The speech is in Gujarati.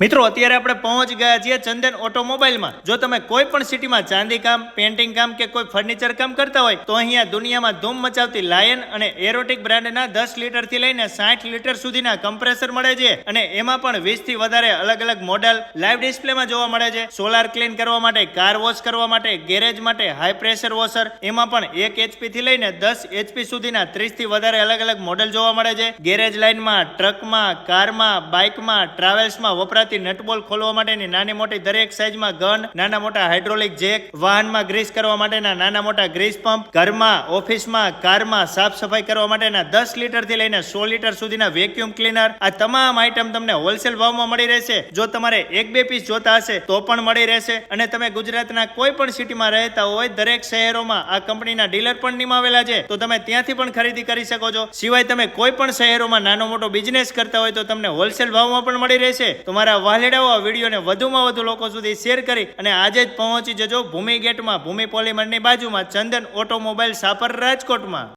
મિત્રો, અત્યારે આપણે પહોંચ ગયા છીએ ચંદન ઓટોમોબાઈલમાં. જો તમે કોઈ પણ સિટીમાં ચાંદી કામ પેન્ટિંગ કામ કે કોઈ ફર્નિચર કામ કરતા હોય, તો અહીંયા દુનિયામાં ધૂમ મચાવતી લાયન અને એરોટિક બ્રાન્ડના દસ લીટરથી લઈને સાઠ લીટર સુધીના કમ્પ્રેસર મળે છે. અને એમાં પણ વીસથી વધારે અલગ અલગ મોડલ લાઈવ ડિસ્પ્લેમાં જોવા મળે છે. સોલાર ક્લીન કરવા માટે કાર વોશ કરવા માટે, ગેરેજ માટે હાઈ પ્રેશર વોશર, એમાં પણ એક એચપી થી લઈને દસ એચપી સુધીના ત્રીસથી વધારે અલગ અલગ મોડલ જોવા મળે છે. ગેરેજ લાઇનમાં ટ્રકમાં, કારમાં, બાઇકમાં, ટ્રાવેલ્સમાં વપરાતી નટબોલ ખોલવા માટેની નાની મોટી દરેક સાઇઝમાં ગન નાના મોટા હાઇડ્રોલિક જેક વાહનમાં ગ્રીસ કરવા માટેના નાના મોટા ગ્રીસ પંપ ઘરમાં, ઓફિસમાં, કારમાં સાફ સફાઈ કરવા માટેના દસ લીટરથી લઈને સો લીટર સુધીના વેક્યુમ ક્લીનર આ તમામ આઇટમ તમને હોલસેલ ભાવમાં મળી રહેશે. જો તમારે એક બે પીસ જોતા હશે, તો પણ મળી રહેશે. અને તમે ગુજરાતના કોઈ પણ સિટીમાં રહેતા હોય, દરેક શહેરોમાં આ કંપનીના ડીલર પણ નિમાવેલા છે. તો તમે ત્યાંથી પણ ખરીદી કરી શકો છો. સિવાય તમે કોઈ પણ શહેરોમાં નાનો મોટો બિઝનેસ કરતા હોય, તો તમને હોલસેલ ભાવમાં પણ મળી રહેશે. તો મારા વાલેડાઓ વિડીયોને વધુમાં વધુ લોકો સુધી શેર કરી અને આજે જ પહોંચી જજો ભૂમિ ગેટમાં, ભૂમિ પોલીમરની બાજુમાં ચંદન ઓટોમોબાઈલ સાપર રાજકોટમાં.